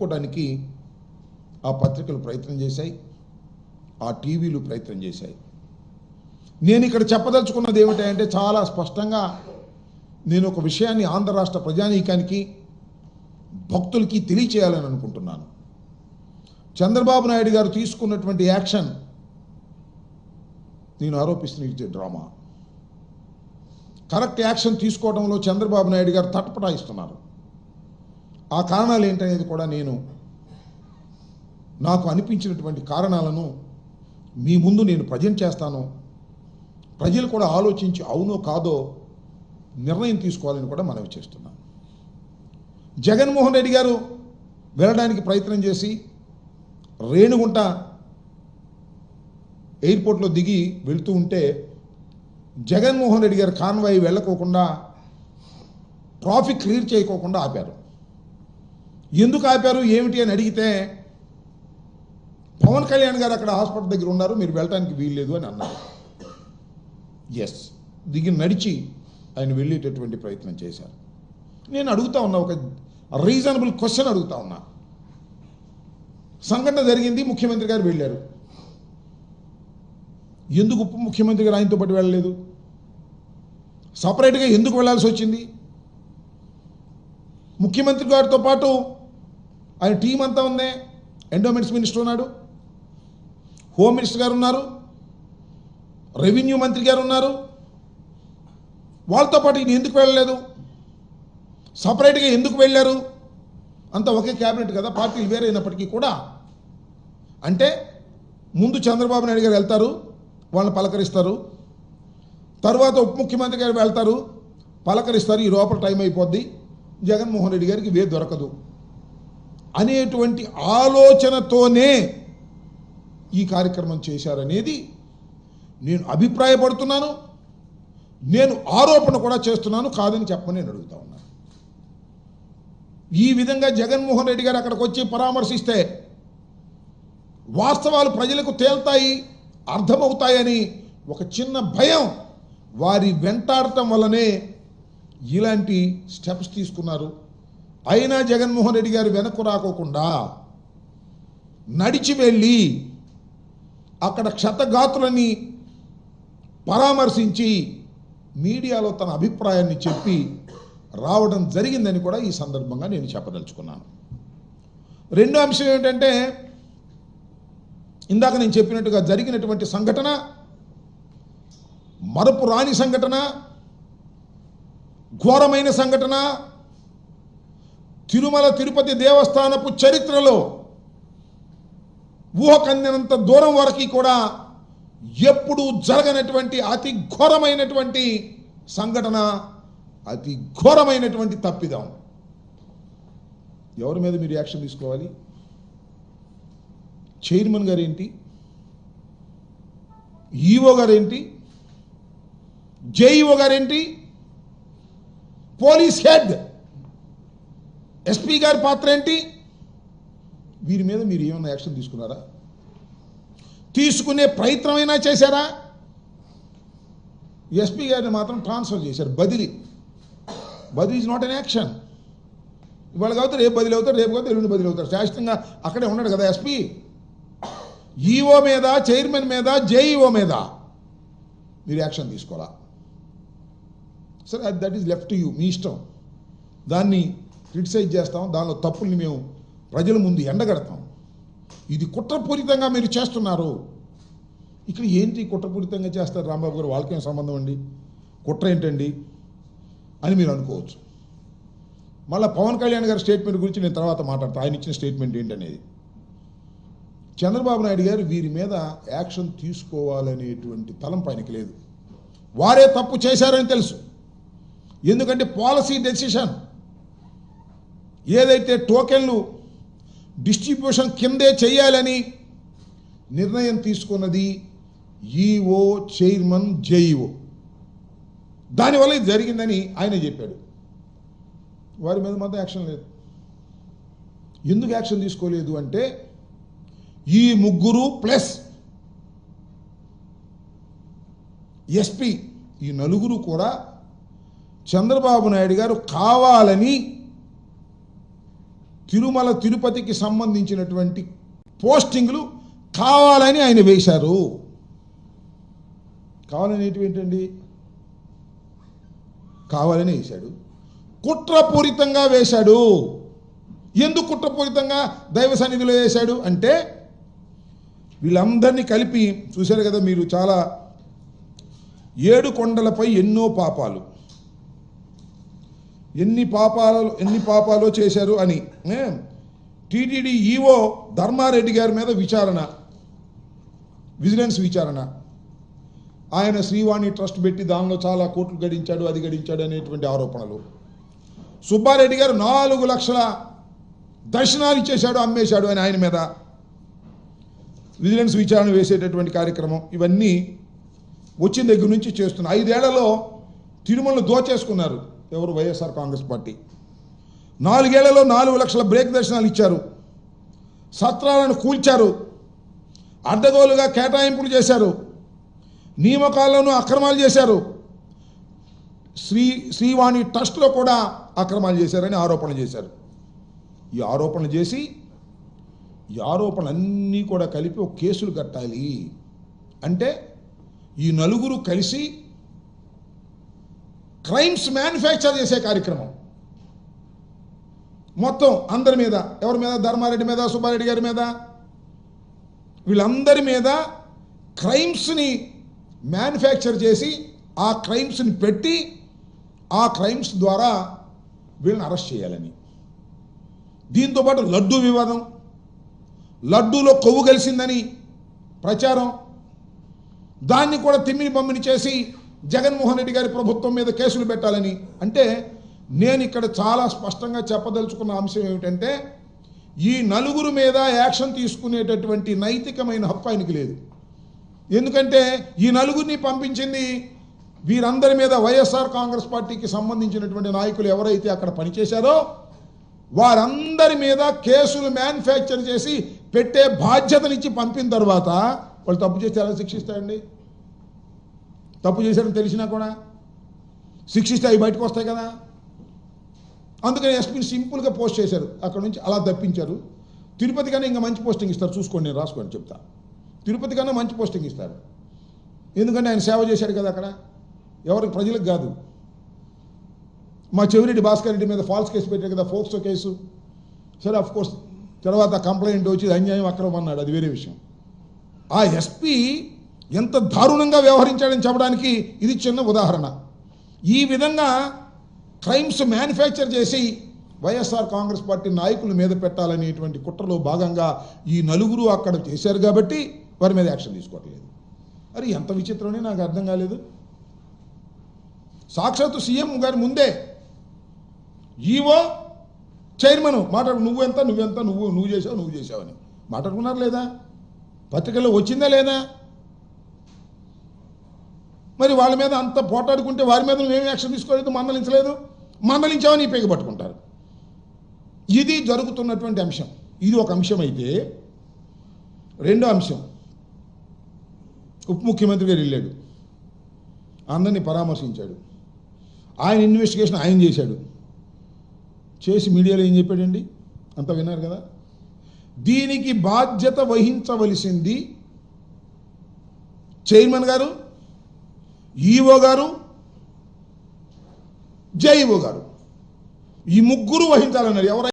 చెప్పుకోవడానికి ఆ పత్రికలు ప్రయత్నం చేశాయి ఆ టీవీలు ప్రయత్నం చేశాయి. నేను ఇక్కడ చెప్పదలుచుకున్నది ఏమిటంటే చాలా స్పష్టంగా నేను ఒక విషయాన్ని ఆంధ్ర రాష్ట్ర ప్రజానీకానికి భక్తులకి తెలియచేయాలని అనుకుంటున్నాను. చంద్రబాబు నాయుడు గారు తీసుకున్నటువంటి యాక్షన్ నేను ఆరోపిస్తున్న ఇది డ్రామా. కరెక్ట్ యాక్షన్ తీసుకోవడంలో చంద్రబాబు నాయుడు గారు తటపటాయిస్తున్నారు. ఆ కారణాలు ఏంటనేది కూడా నేను నాకు అనిపించినటువంటి కారణాలను మీ ముందు నేను ప్రజెంట్ చేస్తాను. ప్రజలు కూడా ఆలోచించి అవునో కాదో నిర్ణయం తీసుకోవాలని కూడా మనవి చేస్తున్నాను. జగన్మోహన్ రెడ్డి గారు వెళ్ళడానికి ప్రయత్నం చేసి రేణుగుంట ఎయిర్పోర్ట్లో దిగి వెళ్తూ ఉంటే జగన్మోహన్ రెడ్డి గారు కాన్వాయి వెళ్ళకోకుండా ట్రాఫిక్ క్లియర్ చేయకోకుండా ఆపారు. ఎందుకు ఆపారు? ఏమిటి అని అడిగితే పవన్ కళ్యాణ్ గారు అక్కడ హాస్పిటల్ దగ్గర ఉన్నారు మీరు వెళ్ళడానికి వీల్లేదు అని అన్నారు. ఎస్ దిగి నడిచి ఆయన వెళ్ళేటటువంటి ప్రయత్నం చేశారు. నేను అడుగుతా ఉన్నా ఒక రీజనబుల్ క్వశ్చన్ అడుగుతా ఉన్నా. సంఘటన జరిగింది ముఖ్యమంత్రి గారు వెళ్ళారు. ఎందుకు ఉప ముఖ్యమంత్రి గారు ఆయనతో పాటు వెళ్ళలేదు? సపరేట్గా ఎందుకు వెళ్ళాల్సి వచ్చింది? ముఖ్యమంత్రి గారితో పాటు ఆయన టీం అంతా ఉంది. ఎండోమెంట్స్ మినిస్టర్ ఉన్నాడు. హోమ్ మినిస్టర్ గారు ఉన్నారు. రెవెన్యూ మంత్రి గారు ఉన్నారు. వాళ్ళతో పాటు ఈయన ఎందుకు వెళ్ళలేదు? సపరేట్గా ఎందుకు వెళ్ళారు? అంత ఒకే క్యాబినెట్ కదా పార్టీలు వేరే అయినప్పటికీ కూడా. అంటే ముందు చంద్రబాబు నాయుడు గారు వెళ్తారు వాళ్ళని పలకరిస్తారు. తర్వాత ఉప ముఖ్యమంత్రి గారు వెళ్తారు పలకరిస్తారు. ఈ లోపల టైం అయిపోద్ది. జగన్మోహన్ రెడ్డి గారికి వే దొరకదు. అనేటువంటి ఆలోచనతోనే ఈ కార్యక్రమం చేశారనేది నేను అభిప్రాయపడుతున్నాను. నేను ఆరోపణ కూడా చేస్తున్నాను కాదని చెప్పని నేను అడుగుతా ఉన్నాను ఈ విధంగా జగన్మోహన్ రెడ్డి గారు అక్కడికి వచ్చి పరామర్శిస్తే వాస్తవాలు ప్రజలకు తేల్తాయి అర్థమవుతాయని ఒక చిన్న భయం వారి వెంటాడటం వల్లనే ఇలాంటి స్టెప్స్ తీసుకున్నారు. అయినా జగన్మోహన్ రెడ్డి గారు వెనక్కు రాకోకుండా నడిచి వెళ్ళి అక్కడ క్షతగాతులని పరామర్శించి మీడియాలో తన అభిప్రాయాన్ని చెప్పి రావడం జరిగిందని కూడా ఈ సందర్భంగా నేను చెప్పదలుచుకున్నాను. రెండో అంశం ఏమిటంటే ఇందాక నేను చెప్పినట్టుగా జరిగినటువంటి సంఘటన మరపు రాని సంఘటన ఘోరమైన సంఘటన తిరుమల తిరుపతి దేవస్థానపు చరిత్రలో ఊహకందినంత దూరం వరకు కూడా ఎప్పుడూ జరగనటువంటి అతి ఘోరమైనటువంటి సంఘటన అతి ఘోరమైనటువంటి తప్పిదం. ఎవరి మీద మీరు యాక్షన్ తీసుకోవాలి? చైర్మన్ గారు ఏంటి ఈఓ గారేంటి? జేఈఓ గారేంటి? పోలీస్ హెడ్ ఎస్పీ గారి పాత్ర ఏంటి? వీరి మీద మీరు ఏమైనా యాక్షన్ తీసుకున్నారా? తీసుకునే ప్రయత్నమైనా చేశారా? ఎస్పీ గారిని మాత్రం ట్రాన్స్ఫర్ చేశారు బదిలీ. బదిలీ ఈజ్ నాట్ అన్ యాక్షన్ ఇవాళ కావచ్చు రేపు బదిలీ అవుతారు రేపు కావచ్చు ఎల్లుండి బదిలీ అవుతారు. శాశ్వతంగా అక్కడే ఉన్నాడు కదా ఎస్పీ? ఈఓ మీద చైర్మన్ మీద జేఈఓ మీద మీరు యాక్షన్ తీసుకోవాలా? సరే దట్ ఈస్ లెఫ్ట్ యూ మీ ఇష్టం. దాన్ని క్రిటిసైజ్ చేస్తాం. దానిలో తప్పుల్ని మేము ప్రజల ముందు ఎండగడతాం. ఇది కుట్రపూరితంగా మీరు చేస్తున్నారు. ఇక్కడ ఏంటి కుట్రపూరితంగా చేస్తారు రాంబాబు గారు? వాళ్ళకేం సంబంధం అండి? కుట్ర ఏంటండి? అని మీరు అనుకోవచ్చు. మళ్ళీ పవన్ కళ్యాణ్ గారి స్టేట్మెంట్ గురించి నేను తర్వాత మాట్లాడతాను ఆయన ఇచ్చిన స్టేట్మెంట్ ఏంటనేది. చంద్రబాబు నాయుడు గారు వీరి మీద యాక్షన్ తీసుకోవాలనేటువంటి తలం పైనకి లేదు. వారే తప్పు చేశారని తెలుసు. ఎందుకంటే పాలసీ డెసిషన్ ఏదైతే టోకెన్లు డిస్ట్రిబ్యూషన్ కిందే చేయాలని నిర్ణయం తీసుకున్నది ఈఓ చైర్మన్ జేఈఓ. దానివల్ల ఇది జరిగిందని ఆయన చెప్పాడు. వారి మీద మాత్రం యాక్షన్ లేదు. ఎందుకు యాక్షన్ తీసుకోలేదు అంటే ఈ ముగ్గురు ప్లస్ ఎస్పీ ఈ నలుగురు కూడా చంద్రబాబు నాయుడు గారు కావాలని తిరుమల తిరుపతికి సంబంధించినటువంటి పోస్టింగ్లు కావాలని ఆయన వేశారు. కావాలని ఏంటండి? కావాలని వేశాడు. కుట్రపూరితంగా వేశాడు. ఎందుకు కుట్రపూరితంగా దైవ సన్నిధిలో వేశాడు అంటే వీళ్ళందరినీ కలిపి చూశారు కదా మీరు చాలా ఏడు కొండలపై ఎన్నో పాపాలు. ఎన్ని పాపాలు ఎన్ని పాపాలు చేశారు అని. టీటీడీ ఈఓ ధర్మారెడ్డి గారి మీద విచారణ. విజిలెన్స్ విచారణ. ఆయన శ్రీవాణి ట్రస్ట్ పెట్టి దానిలో చాలా కోట్లు గడించాడు అది గడించాడు అనేటువంటి ఆరోపణలు. సుబ్బారెడ్డి గారు నాలుగు లక్షల దర్శనాలు ఇచ్చేశాడు అమ్మేశాడు అని ఆయన మీద విజిలెన్స్ విచారణ వేసేటటువంటి కార్యక్రమం ఇవన్నీ వచ్చిన దగ్గర నుంచి చేస్తున్నాయి ఐదేళ్ళలో తిరుమలను దోచేసుకున్నారు. ఎవరు వైఎస్ఆర్ కాంగ్రెస్ పార్టీ? నాలుగేళ్ళలో నాలుగు లక్షల బ్రేక్ దర్శనాలు ఇచ్చారు. సత్రాలను కూల్చారు. అడ్డగోలుగా కేటాయింపులు చేశారు. నియమకాలను అక్రమాలు చేశారు. శ్రీ శ్రీవాణి ట్రస్ట్లో కూడా అక్రమాలు చేశారని ఆరోపణలు చేశారు. ఈ ఆరోపణలు చేసి ఈ ఆరోపణలన్నీ కూడా కలిపి ఒక కేసులు కట్టాలి. అంటే ఈ నలుగురు కలిసి క్రైమ్స్ మ్యానుఫ్యాక్చర్ చేసే కార్యక్రమం. మొత్తం అందరి మీద ఎవరి మీద? ధర్మారెడ్డి మీద సుబ్బారెడ్డి గారి మీద? వీళ్ళందరి మీద క్రైమ్స్ని మ్యానుఫ్యాక్చర్ చేసి ఆ క్రైమ్స్ని పెట్టి ఆ క్రైమ్స్ ద్వారా వీళ్ళని అరెస్ట్ చేయాలని. దీంతోపాటు లడ్డూ వివాదం. లడ్డూలో కొవ్వు కలిసిందని ప్రచారం. దాన్ని కూడా తిమ్మిని పంపిణీ చేసి జగన్మోహన్ రెడ్డి గారి ప్రభుత్వం మీద కేసులు పెట్టాలని అంటే నేను ఇక్కడ చాలా స్పష్టంగా చెప్పదలుచుకున్న అంశం ఏమిటంటే ఈ నలుగురు మీద యాక్షన్ తీసుకునేటటువంటి నైతికమైన హక్కు ఆయనకి లేదు. ఎందుకంటే ఈ నలుగురిని పంపించింది వీరందరి మీద వైఎస్ఆర్ కాంగ్రెస్ పార్టీకి సంబంధించినటువంటి నాయకులు ఎవరైతే అక్కడ పనిచేశారో వారందరి మీద కేసులు మ్యానుఫ్యాక్చర్ చేసి పెట్టే బాధ్యతనిచ్చి పంపిన తర్వాత వాళ్ళు తప్పు చేస్తే ఎలా శిక్షిస్తాయండి తప్పు చేశారని తెలిసినా కూడా శిక్షిస్తే అవి బయటకు వస్తాయి కదా. అందుకని ఎస్పీని సింపుల్గా పోస్ట్ చేశారు. అక్కడ నుంచి అలా తప్పించారు. తిరుపతి కన్నా ఇంకా మంచి పోస్టింగ్ ఇస్తారు. చూసుకోండి నేను రాసుకోండి చెప్తా. తిరుపతి కన్నా మంచి పోస్టింగ్ ఇస్తారు. ఎందుకంటే ఆయన సేవ చేశాడు కదా అక్కడ. ఎవరికి ప్రజలకు కాదు. మా చెవిరెడ్డి భాస్కర్ రెడ్డి మీద ఫాల్స్ కేసు పెట్టారు కదా ఫోక్సో కేసు సరే అఫ్ కోర్స్ తర్వాత కంప్లైంట్ వచ్చి అన్యాయం అక్రమం అన్నాడు. అది వేరే విషయం. ఆ ఎస్పీ ఎంత దారుణంగా వ్యవహరించాడని చెప్పడానికి ఇది చిన్న ఉదాహరణ. ఈ విధంగా క్రైమ్స్ మ్యానుఫ్యాక్చర్ చేసి వైఎస్ఆర్ కాంగ్రెస్ పార్టీ నాయకుల మీద పెట్టాలనేటువంటి కుట్రలో భాగంగా ఈ నలుగురు అక్కడ చేశారు కాబట్టి వారి మీద యాక్షన్ తీసుకోవట్లేదు. అరే ఎంత విచిత్రమని నాకు అర్థం కాలేదు. సాక్షాత్తు సీఎం గారి ముందే ఈవో చైర్మన్ మాట్లాడు నువ్వెంత నువ్వెంత నువ్వు నువ్వు చేసావు నువ్వు చేసావని మాట్లాడుకున్నారు లేదా? పత్రికల్లో వచ్చిందా లేదా? మరి వాళ్ళ మీద అంత పోటాడుకుంటే వారి మీద నువ్వేమి యాక్షన్ తీసుకోలేదు మందలించలేదు? మందలించామని పేగ పట్టుకుంటారు. ఇది జరుగుతున్నటువంటి అంశం. ఇది ఒక అంశం అయితే రెండో అంశం. ఉప ముఖ్యమంత్రి గారు వెళ్ళాడు. అందరినీ పరామర్శించాడు. ఆయన ఇన్వెస్టిగేషన్ ఆయన చేశాడు. చేసి మీడియాలో ఏం చెప్పాడండి? అంతా విన్నారు కదా? దీనికి బాధ్యత వహించవలసింది చైర్మన్ గారు ఈఓ గారు జేఈఓ గారు. ఈ ముగ్గురు వహించాలన్నారు. ఎవరైనా